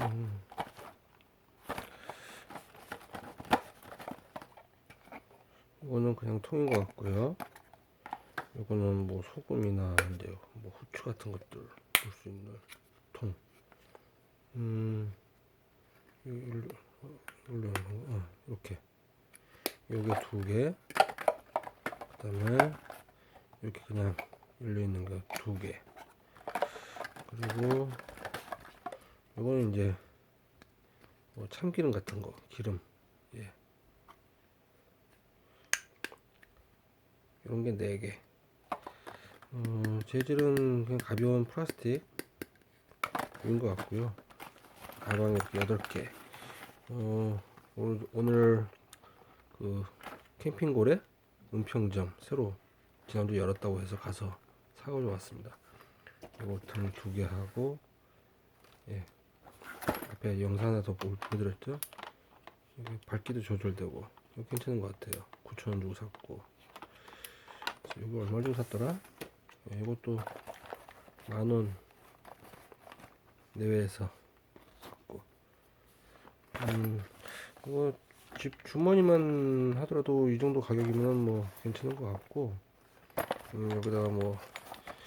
음. 이거는 그냥 통인 것 같고요. 이거는 뭐 소금이나 이제 뭐 후추 같은 것들 볼 수 있는 통. 음, 이- 일로, 일로, 어, 이렇게. 요게 두 개. 그 다음에 이렇게 그냥 열려 있는 거 두 개. 그리고 이거는 이제 뭐 참기름 같은 거 기름 예 이런 게네 개. 어, 재질은 그냥 가벼운 플라스틱 인 것 같고요. 가방에 이렇게 여덟 개. 어, 오늘 오늘 그 캠핑고래 은평점 새로 지난주 열었다고 해서 가서 사가지고 왔습니다. 이것들 두개 하고 예 앞에 영상 하나 더 보- 보여드렸죠? 이게 밝기도 조절되고 이거 괜찮은 것 같아요. 9,000원 주고 샀고 이거 얼마 주고 샀더라? 예, 이것도 만원 내외에서 샀고 음 이거 집 주머니만 하더라도 이 정도 가격이면 뭐 괜찮은 것 같고 음, 여기다가 뭐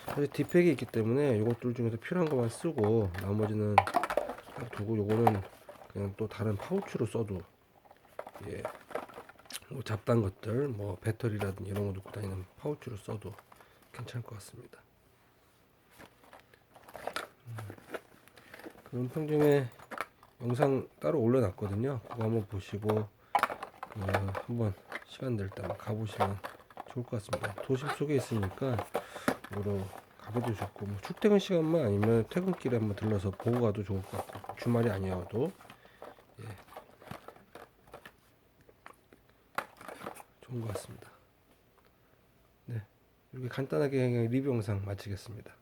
사실 뒷팩이 있기 때문에 이것들 중에서 필요한 것만 쓰고 나머지는 딱 두고 요거는 그냥 또 다른 파우치로 써도 예. 뭐 잡다한 것들 뭐 배터리라든지 이런 거 넣고 다니는 파우치로 써도 괜찮을 것 같습니다. 음, 그 은평점에 영상 따로 올려놨거든요. 그거 한번 보시고 어, 한번 시간 될 때 가보시면 좋을 것 같습니다. 도심 속에 있으니까 뭐로 가기도 좋고 뭐 출퇴근 시간만 아니면 퇴근길에 한번 들러서 보고 가도 좋을 것 같고 주말이 아니어도 예. 좋은 것 같습니다. 네 이렇게 간단하게 리뷰 영상 마치겠습니다.